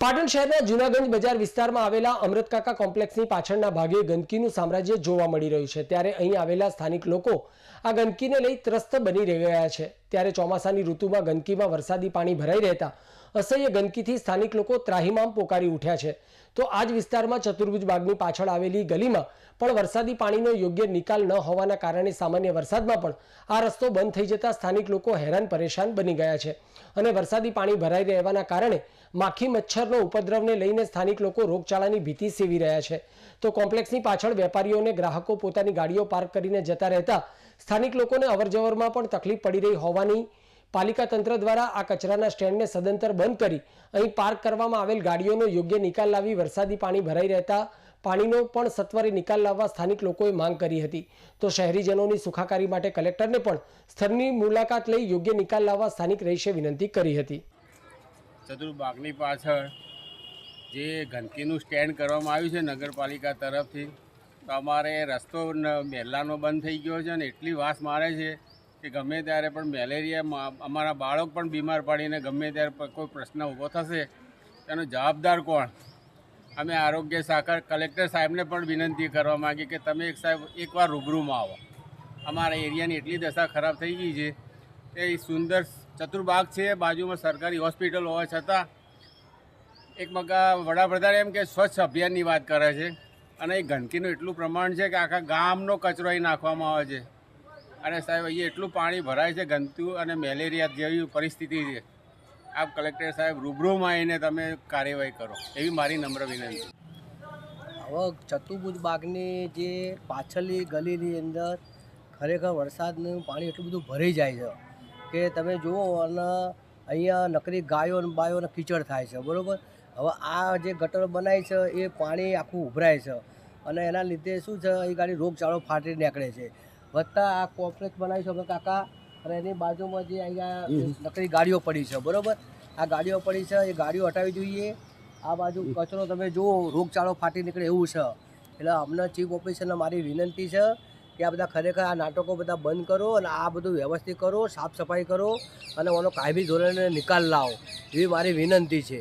પાટણ શહેરના જૂનાગંજ બજાર વિસ્તારમાં આવેલા અમૃતકાકા કોમ્પ્લેક્સની પાછળના ભાગે ગંદકીનું સામ્રાજ્ય જોવા મળી રહ્યું છે. ત્યારે અહીં આવેલા સ્થાનિક લોકો આ ગંદકીને લઈ ત્રસ્ત બની રહ્યા છે. ત્યારે ચોમાસાની ઋતુમાં ગંદકીમાં વરસાદી પાણી ભરાઈ રહેતા અસહ્ય ગંદકીથી સ્થાનિક લોકો ત્રાહિમામ પોકારી ઉઠ્યા છે. તો આ જ વિસ્તારમાં ચતુર્ભુજ બાગની પાછળ આવેલી ગલીમાં પણ વરસાદી પાણીનો યોગ્ય નિકાલ ન હોવાના કારણે સામાન્ય વરસાદમાં પણ આ રસ્તો બંધ થઈ જતા સ્થાનિક લોકો હેરાન પરેશાન બની ગયા છે અને વરસાદી પાણી ભરાઈ રહેવાના કારણે માખી મચ્છરનો ઉપદ્રવને લઈને સ્થાનિક લોકો રોગચાળાની ભીતિ સેવી રહ્યા છે. તો કોમ્પ્લેક્સની પાછળ વેપારીઓ અને ગ્રાહકો પોતાની ગાડીઓ પાર્ક કરીને જતા રહેતા સ્થાનિક લોકોને અવરજવરમાં પણ તકલીફ પડી રહી હોવાની પાલિકા તંત્ર દ્વારા આ કચરાના સ્ટેન્ડને સદંતર બંધ કરી અહીં પાર્ક કરવામાં આવેલ ગાડીઓનો યોગ્ય નિકાલ લાવી વરસાદી પાણી ભરાઈ રહેતા પાણીનો પણ સત્વરે નિકાલ લાવવા સ્થાનિક લોકોએ માંગ કરી હતી. તો શહેરીજનોની સુખાકારી માટે કલેક્ટરને પણ સ્થળની મુલાકાત લઈ યોગ્ય નિકાલ લાવવા સ્થાનિક રહીશે વિનંતી કરી હતી. ચતુર્બાગની પાછળ જે ગંદકીનું સ્ટેન્ડ કરવામાં આવ્યું છે નગરપાલિકા તરફથી તો અમારે રસ્તો ન- મહેલાનો બંધ થઈ ગયો છે અને એટલી વાસ મારે છે કે ગમે ત્યારે પણ મેલેરિયા અમારા બાળક પણ બીમાર પડીને ગમે ત્યારે કોઈ પ્રશ્ન ઊભો થશે, તેનો જવાબદાર કોણ? અમે આરોગ્ય શાખા કલેક્ટર સાહેબને પણ વિનંતી કરવા માગીએ કે તમે એક સાહેબ એકવાર રૂબરૂમાં આવો. અમારા એરિયાની એટલી દશા ખરાબ થઈ ગઈ છે કે એ સુંદર ચતુર્બાગ છે, બાજુમાં સરકારી હોસ્પિટલ હોવા છતાં એક મગા વડાપ્રધાન એમ કે સ્વચ્છ અભિયાનની વાત કરે છે. અને એ ગંદકીનું એટલું પ્રમાણ છે કે આખા ગામનો કચરો અહીં નાખવામાં આવે છે. અને સાહેબ, અહીંયા એટલું પાણી ભરાય છે ગંદુ અને મેલેરિયા જેવી પરિસ્થિતિ છે. આપ કલેક્ટર સાહેબ, રૂબરૂમાં આવીને તમે કાર્યવાહી કરો. એવી મારી નમ્ર વિનંતી. હવે ચતુર્ભુજ બાગની જે પાછળની ગલીની અંદર ખરેખર વરસાદનું પાણી એટલું બધું ભરાઈ જાય છે કે તમે જુઓ અને અહીંયા નકરી ગાયો અને બાયો અને કીચડ થાય છે, બરાબર? હવે આ જે ગટર બનાવી છે એ પાણી આખું ઉભરાય છે. અને એના લીધે શું છે એ ગાડી રોગચાળો ફાટી નીકળે છે. વધતા આ કોમ્પ્લેક્સ બનાવી છે અમે કાકા અને એની બાજુમાં જે અહીંયા નકરી ગાડીઓ પડી છે બરાબર? આ ગાડીઓ પડી છે એ ગાડીઓ હટાવી જોઈએ. આ બાજુ કચરો તમે જુઓ રોગચાળો ફાટી નીકળે એવું છે. એટલે અમને ચીફ ઓફિસરને મારી વિનંતી છે કે આ બધા ખરેખર આ નાટકો બધા બંધ કરો અને આ બધું વ્યવસ્થિત કરો, સાફ સફાઈ કરો અને ઓનો કાયમી ધોરણે નિકાલ લાવો, એવી મારી વિનંતી છે.